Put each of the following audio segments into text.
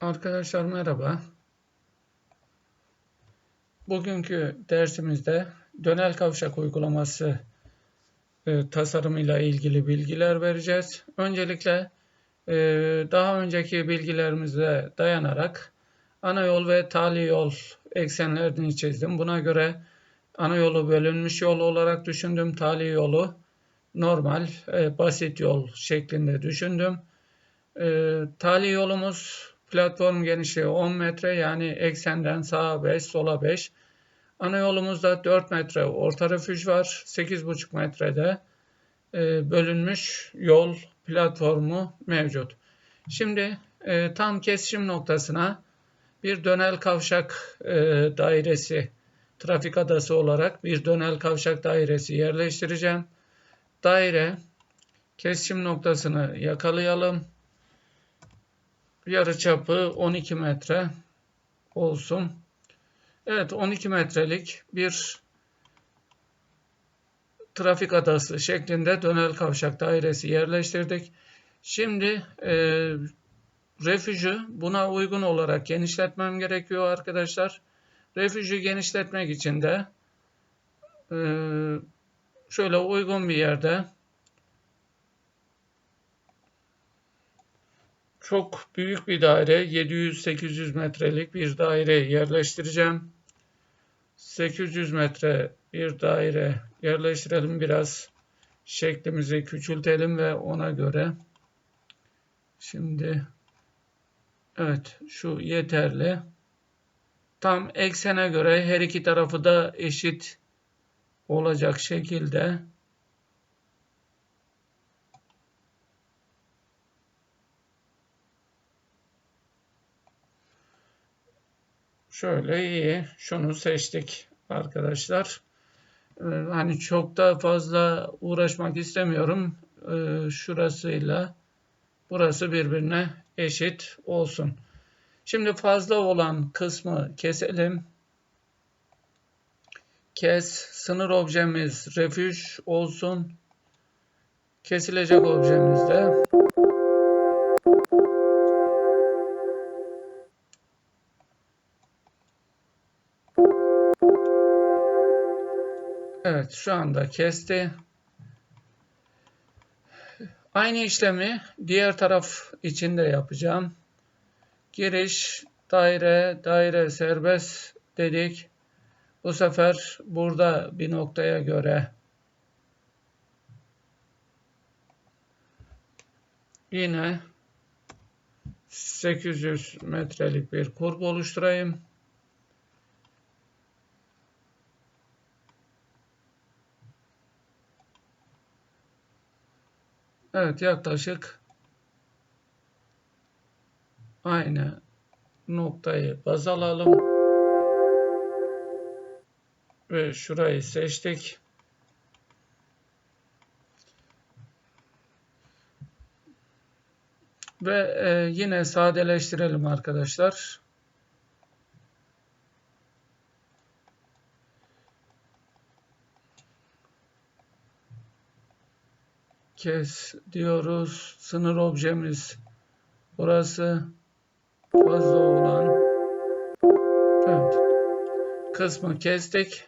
Arkadaşlar merhaba. Bugünkü dersimizde dönel kavşak uygulaması e, tasarımıyla ilgili bilgiler vereceğiz. Öncelikle e, daha önceki bilgilerimize dayanarak ana yol ve tali yol eksenlerini çizdim. Buna göre ana yolu bölünmüş yol olarak düşündüm. Tali yolu normal e, basit yol şeklinde düşündüm. E, tali yolumuz Platform genişliği 10 metre yani eksenden sağa 5, sola 5. Ana yolumuzda 4 metre orta refüj var. 8,5 metrede e, bölünmüş yol platformu mevcut. Şimdi e, tam kesişim noktasına bir dönel kavşak e, dairesi, trafik adası olarak bir dönel kavşak dairesi yerleştireceğim. Daire kesişim noktasını yakalayalım yarı çapı 12 metre olsun. Evet 12 metrelik bir trafik adası şeklinde dönel kavşak dairesi yerleştirdik. Şimdi e, refüjü buna uygun olarak genişletmem gerekiyor arkadaşlar. Refüjü genişletmek için de e, şöyle uygun bir yerde çok büyük bir daire 700-800 metrelik bir daire yerleştireceğim. 800 metre bir daire yerleştirelim biraz. Şeklimizi küçültelim ve ona göre. Şimdi evet şu yeterli. Tam eksene göre her iki tarafı da eşit olacak şekilde Şöyle iyi. Şunu seçtik arkadaşlar. Ee, hani çok da fazla uğraşmak istemiyorum. Ee, şurasıyla burası birbirine eşit olsun. Şimdi fazla olan kısmı keselim. Kes. Sınır objemiz refüj olsun. Kesilecek objemiz Evet şu anda kesti. Aynı işlemi diğer taraf için de yapacağım. Giriş, daire, daire serbest dedik. Bu sefer burada bir noktaya göre yine 800 metrelik bir kurb oluşturayım. Evet yaklaşık aynı noktayı baz alalım. Ve şurayı seçtik. Ve e, yine sadeleştirelim arkadaşlar. Kes diyoruz. Sınır objemiz burası fazla olan evet, kısmı kestik.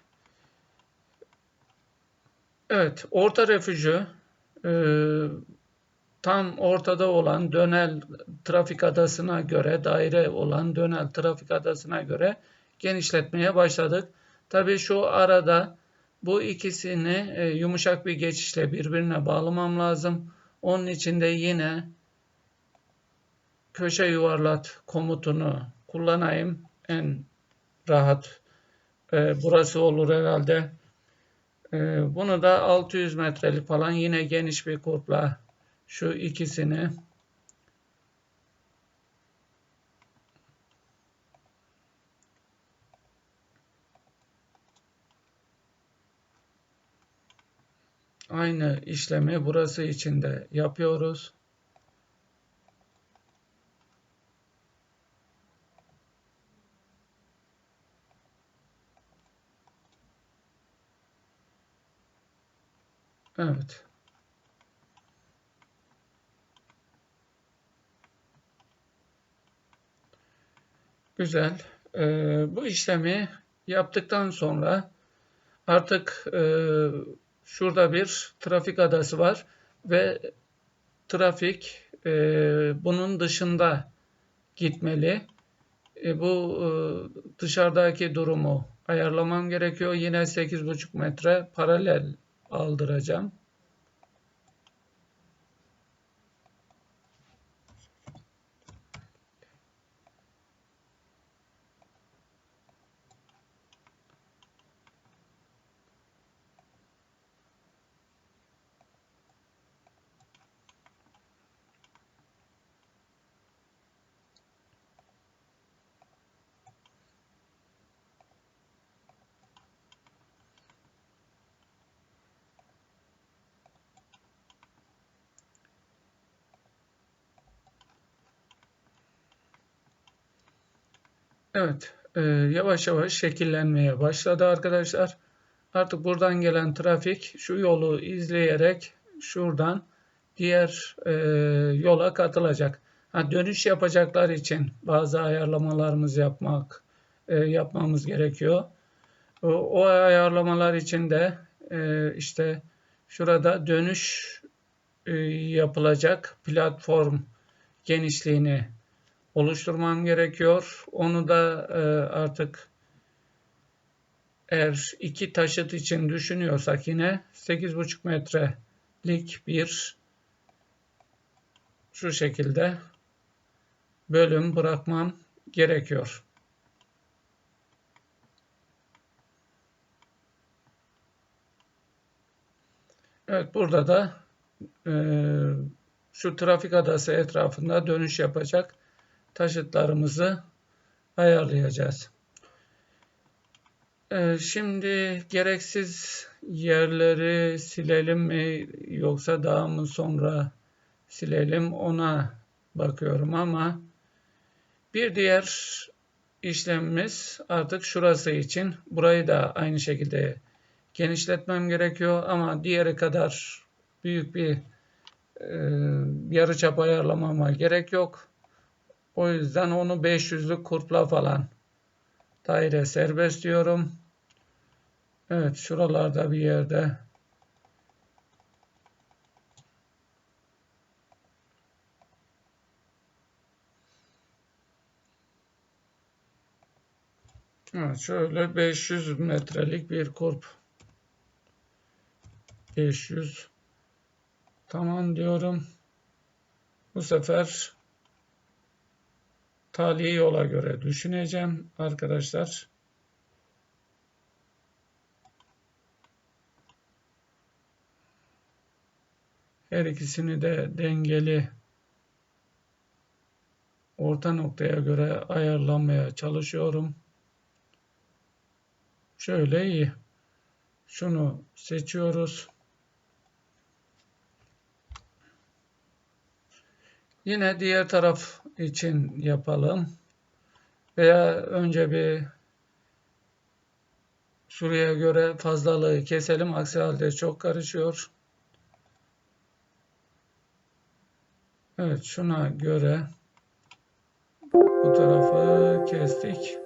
Evet, orta refüjü e, tam ortada olan dönel trafik adasına göre, daire olan dönel trafik adasına göre genişletmeye başladık. Tabii şu arada bu ikisini e, yumuşak bir geçişle birbirine bağlamam lazım. Onun için de yine köşe yuvarlat komutunu kullanayım. En rahat e, burası olur herhalde. E, bunu da 600 metrelik falan yine geniş bir kurpla şu ikisini Aynı işlemi burası için de yapıyoruz. Evet. Güzel. Ee, bu işlemi yaptıktan sonra artık e, şurada bir trafik adası var ve trafik e, bunun dışında gitmeli. E, bu e, dışarıdaki durumu ayarlamam gerekiyor. Yine 8,5 metre paralel aldıracağım. Evet, e, yavaş yavaş şekillenmeye başladı arkadaşlar. Artık buradan gelen trafik şu yolu izleyerek şuradan diğer e, yola katılacak. Ha, dönüş yapacaklar için bazı ayarlamalarımız yapmak e, yapmamız gerekiyor. O, o ayarlamalar için de e, işte şurada dönüş e, yapılacak platform genişliğini oluşturmam gerekiyor. Onu da e, artık eğer iki taşıt için düşünüyorsak yine 8,5 metrelik bir şu şekilde bölüm bırakmam gerekiyor. Evet burada da e, şu trafik adası etrafında dönüş yapacak taşıtlarımızı ayarlayacağız. Ee, şimdi gereksiz yerleri silelim mi yoksa daha mı sonra silelim ona bakıyorum ama bir diğer işlemimiz artık şurası için burayı da aynı şekilde genişletmem gerekiyor ama diğeri kadar büyük bir e, yarıçap ayarlamama gerek yok. O yüzden onu 500'lük kurtla falan daire serbest diyorum. Evet şuralarda bir yerde Evet, şöyle 500 metrelik bir kurp. 500 tamam diyorum. Bu sefer tali yola göre düşüneceğim arkadaşlar. Her ikisini de dengeli orta noktaya göre ayarlamaya çalışıyorum. Şöyle iyi. Şunu seçiyoruz. Yine diğer taraf için yapalım. Veya önce bir şuraya göre fazlalığı keselim. Aksi halde çok karışıyor. Evet şuna göre bu tarafı kestik.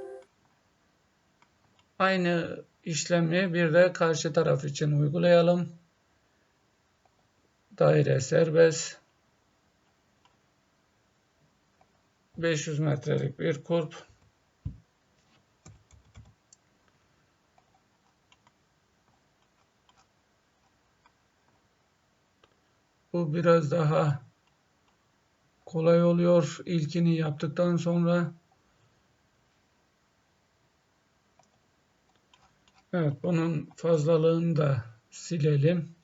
Aynı işlemi bir de karşı taraf için uygulayalım. Daire serbest. 500 metrelik bir kurp. Bu biraz daha kolay oluyor ilkini yaptıktan sonra. Evet bunun fazlalığını da silelim.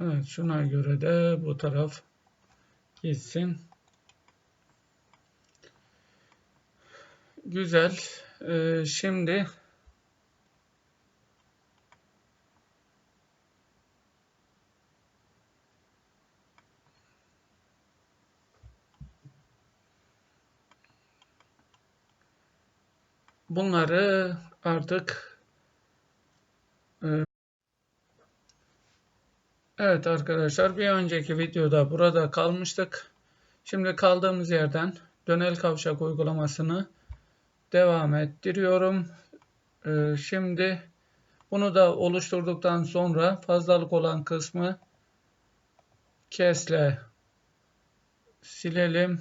Evet şuna göre de bu taraf gitsin. Güzel. Ee, şimdi bunları artık Evet arkadaşlar bir önceki videoda burada kalmıştık. Şimdi kaldığımız yerden dönel kavşak uygulamasını devam ettiriyorum. Ee, şimdi bunu da oluşturduktan sonra fazlalık olan kısmı kesle silelim.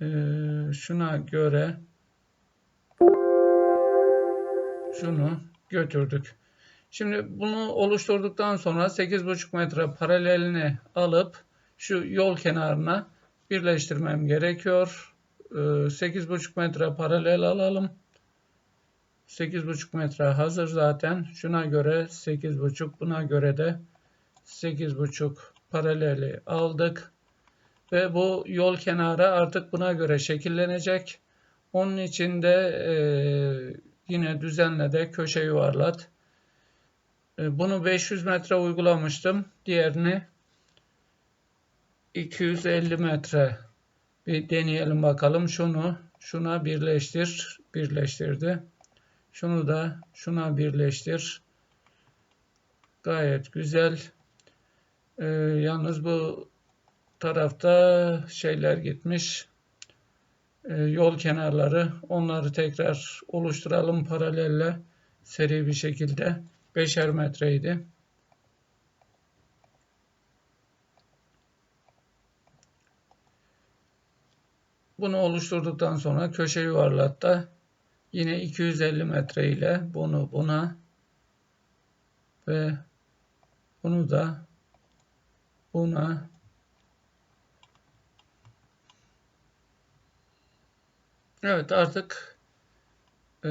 Ee, şuna göre şunu götürdük. Şimdi bunu oluşturduktan sonra 8,5 metre paralelini alıp şu yol kenarına birleştirmem gerekiyor. 8,5 ee, metre paralel alalım. 8,5 metre hazır zaten. Şuna göre 8,5 buna göre de 8,5 paraleli aldık. Ve bu yol kenarı artık buna göre şekillenecek. Onun için de e, yine düzenle de köşe yuvarlat. E, bunu 500 metre uygulamıştım. Diğerini 250 metre bir deneyelim bakalım. Şunu şuna birleştir. Birleştirdi. Şunu da şuna birleştir. Gayet güzel. Ee, yalnız bu tarafta şeyler gitmiş. Ee, yol kenarları. Onları tekrar oluşturalım paralelle seri bir şekilde. Beşer metreydi. Bunu oluşturduktan sonra köşe yuvarlatta yine 250 metre ile bunu buna ve bunu da buna Evet artık e,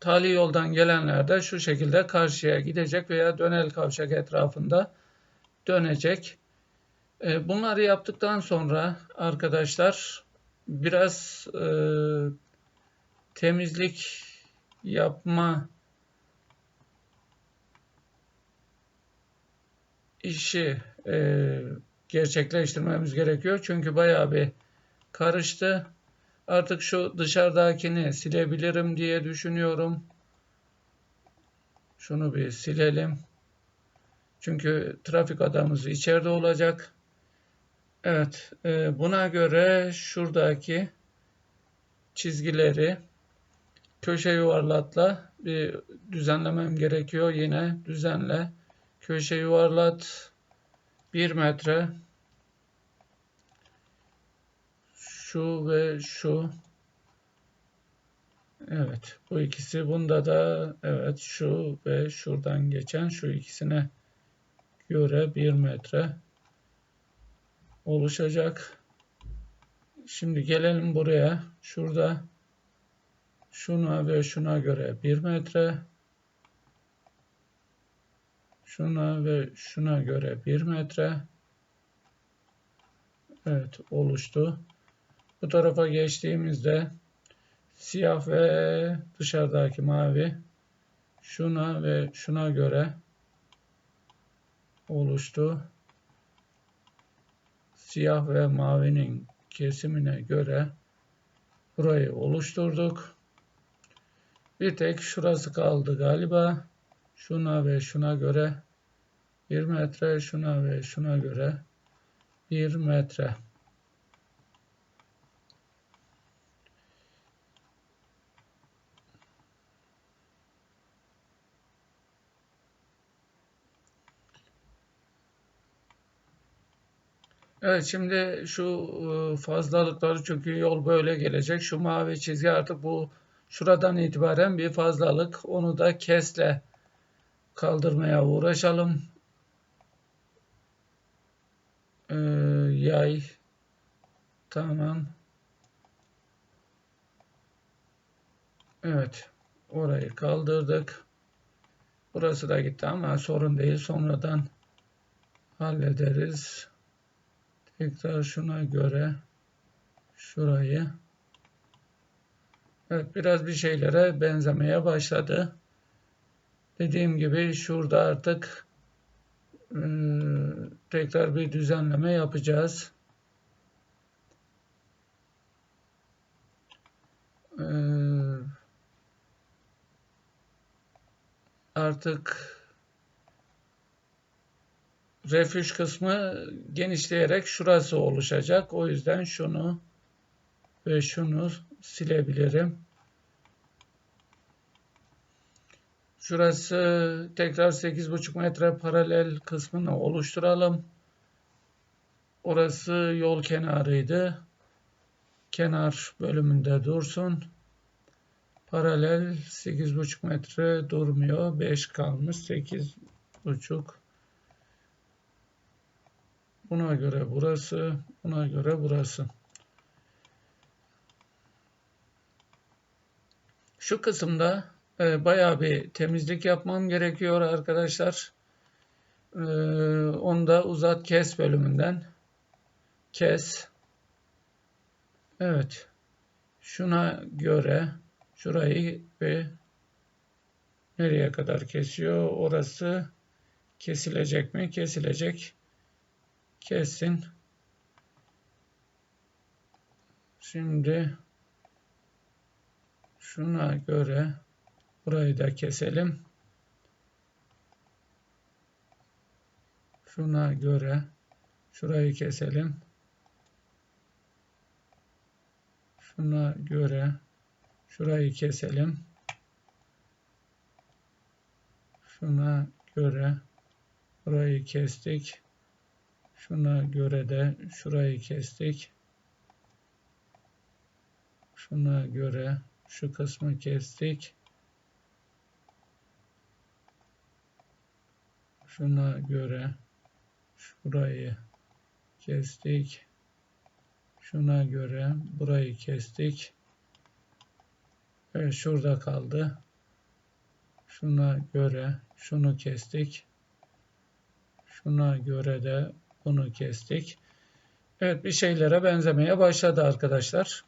tali yoldan gelenler de şu şekilde karşıya gidecek veya dönel kavşak etrafında dönecek. E, bunları yaptıktan sonra arkadaşlar biraz e, temizlik yapma işi e, gerçekleştirmemiz gerekiyor. Çünkü bayağı bir karıştı. Artık şu dışarıdakini silebilirim diye düşünüyorum. Şunu bir silelim. Çünkü trafik adamımız içeride olacak. Evet, e, buna göre şuradaki çizgileri köşe yuvarlatla bir düzenlemem gerekiyor. Yine düzenle köşe yuvarlat 1 metre şu ve şu Evet bu ikisi bunda da evet şu ve şuradan geçen şu ikisine göre 1 metre oluşacak. Şimdi gelelim buraya. Şurada şuna ve şuna göre 1 metre. Şuna ve şuna göre 1 metre. Evet oluştu. Bu tarafa geçtiğimizde siyah ve dışarıdaki mavi şuna ve şuna göre oluştu. Siyah ve mavinin kesimine göre burayı oluşturduk. Bir tek şurası kaldı galiba. Şuna ve şuna göre 1 metre, şuna ve şuna göre 1 metre. Evet şimdi şu e, fazlalıkları çünkü yol böyle gelecek. Şu mavi çizgi artık bu şuradan itibaren bir fazlalık. Onu da kesle kaldırmaya uğraşalım. Ee, yay tamam. Evet orayı kaldırdık. Burası da gitti ama sorun değil. Sonradan hallederiz. Tekrar şuna göre şurayı Evet biraz bir şeylere benzemeye başladı. Dediğim gibi şurada artık e, tekrar bir düzenleme yapacağız. E, artık refüj kısmı genişleyerek şurası oluşacak. O yüzden şunu ve şunu silebilirim. Şurası tekrar 8,5 metre paralel kısmını oluşturalım. Orası yol kenarıydı. Kenar bölümünde dursun. Paralel 8,5 metre durmuyor. 5 kalmış. 8,5 Buna göre burası, buna göre burası. Şu kısımda e, bayağı bir temizlik yapmam gerekiyor arkadaşlar. E, onu da uzat kes bölümünden kes. Evet. Şuna göre şurayı ve nereye kadar kesiyor? Orası kesilecek mi? Kesilecek. Kessin. Şimdi şuna göre burayı da keselim. Şuna göre şurayı keselim. Şuna göre şurayı keselim. Şuna göre burayı kestik. Şuna göre de şurayı kestik. Şuna göre şu kısmı kestik. Şuna göre şurayı kestik. Şuna göre burayı kestik. Ve şurada kaldı. Şuna göre şunu kestik. Şuna göre de bunu kestik. Evet bir şeylere benzemeye başladı arkadaşlar.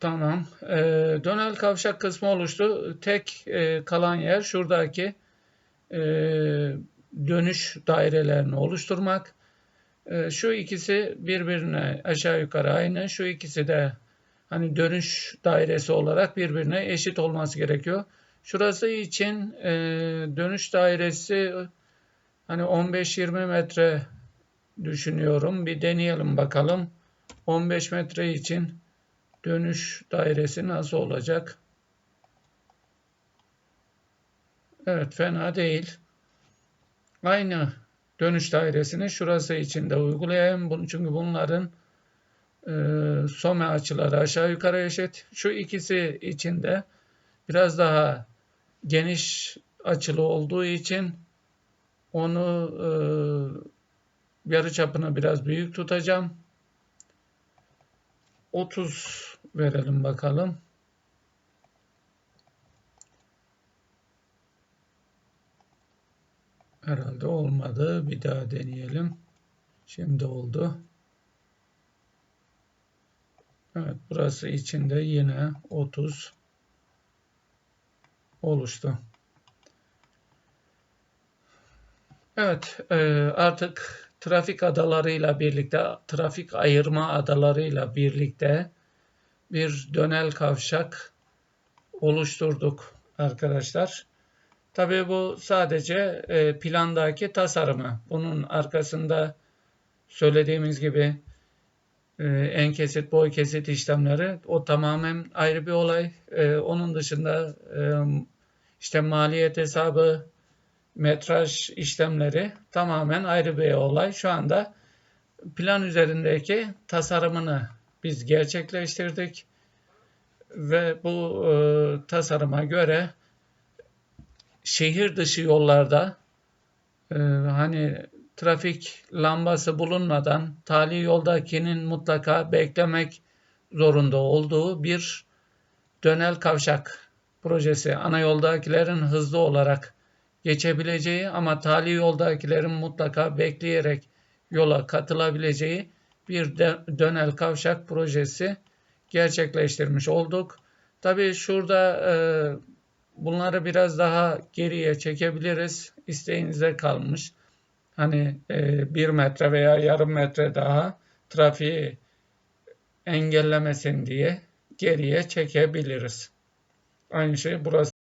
Tamam. Ee, dönel kavşak kısmı oluştu. Tek e, kalan yer şuradaki e, dönüş dairelerini oluşturmak. E, şu ikisi birbirine aşağı yukarı aynı. Şu ikisi de hani dönüş dairesi olarak birbirine eşit olması gerekiyor. Şurası için e, dönüş dairesi hani 15-20 metre düşünüyorum. Bir deneyelim bakalım. 15 metre için dönüş dairesi nasıl olacak? Evet fena değil. Aynı dönüş dairesini şurası için de uygulayayım. Bunu, çünkü bunların e, some açıları aşağı yukarı eşit. Şu ikisi için de biraz daha geniş açılı olduğu için onu e, yarı çapını biraz büyük tutacağım. 30 verelim bakalım. Herhalde olmadı. Bir daha deneyelim. Şimdi oldu. Evet burası içinde yine 30 oluştu. Evet e, artık trafik adalarıyla birlikte trafik ayırma adalarıyla birlikte bir dönel kavşak oluşturduk arkadaşlar. Tabii bu sadece e, plandaki tasarımı. Bunun arkasında söylediğimiz gibi en kesit, boy kesit işlemleri o tamamen ayrı bir olay. E, onun dışında işte maliyet hesabı, metraj işlemleri tamamen ayrı bir olay. Şu anda plan üzerindeki tasarımını biz gerçekleştirdik ve bu e, tasarıma göre şehir dışı yollarda e, hani trafik lambası bulunmadan tali yoldakinin mutlaka beklemek zorunda olduğu bir dönel kavşak projesi. Ana yoldakilerin hızlı olarak geçebileceği ama tali yoldakilerin mutlaka bekleyerek yola katılabileceği bir dönel kavşak projesi gerçekleştirmiş olduk. Tabii şurada e, bunları biraz daha geriye çekebiliriz. İsteğinize kalmış. Hani e, bir metre veya yarım metre daha trafiği engellemesin diye geriye çekebiliriz. Aynı şey burası.